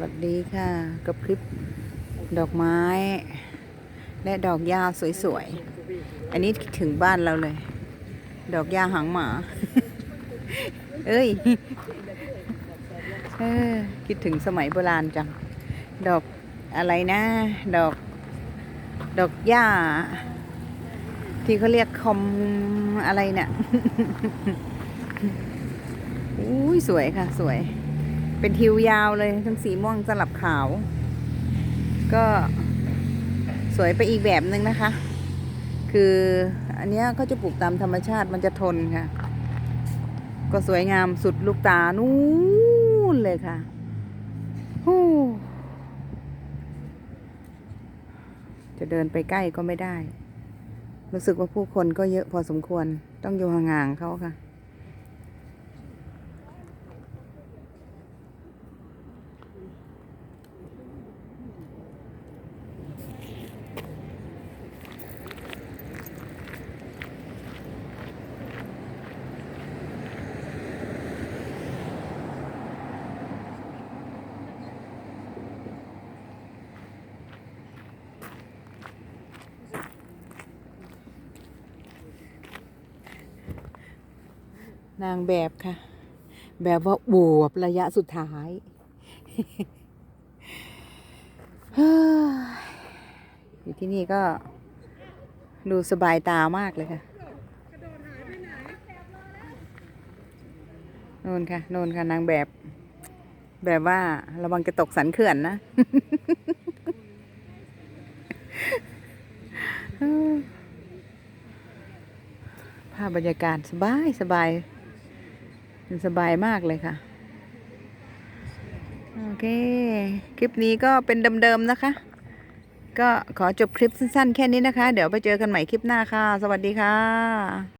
วัสดีค่ะ กับคลิปดอกไม้ และดอกหญ้าสวยๆ อันนี้ถึงบ้านเราเลย ดอกหญ้าหางหมา เอ้ยเออคิดถึงสมัยโบราณจัง ดอกอะไรนะ ดอก ดอกหญ้า ที่เขาเรียกคอมอะไรเนี่ยอุ้ยสวยค่ะ สวย เป็นทิวยาวเลยทั้งสีม่วงสลับขาว ก็สวยไปอีกแบบหนึ่งนะคะ คืออันนี้เขาจะปลูกตามธรรมชาติมันจะทนค่ะ ก็สวยงามสุดลูกตานู้นเลยค่ะฮู้จะเดินไปใกล้ก็ไม่ได้ รู้สึกว่าผู้คนก็เยอะพอสมควรต้องอยู่ห่างๆเขาค่ะ นางแบบค่ะ แบบว่าบวบระยะสุดท้ายอยู่ที่นี่ก็ดูสบายตามากเลยค่ะโน่นค่ะโน่นค่ะ นางแบบ แบบว่าระวังจะตกสันเขื่อนนะภาพบรรยากาศสบายสบาย มันสบายมากเลยค่ะ โอเค คลิปนี้ก็เป็นเดิมๆนะคะ ก็ขอจบคลิปสั้นๆ แค่นี้นะคะ เดี๋ยวไปเจอกันใหม่คลิปหน้าค่ะ สวัสดีค่ะ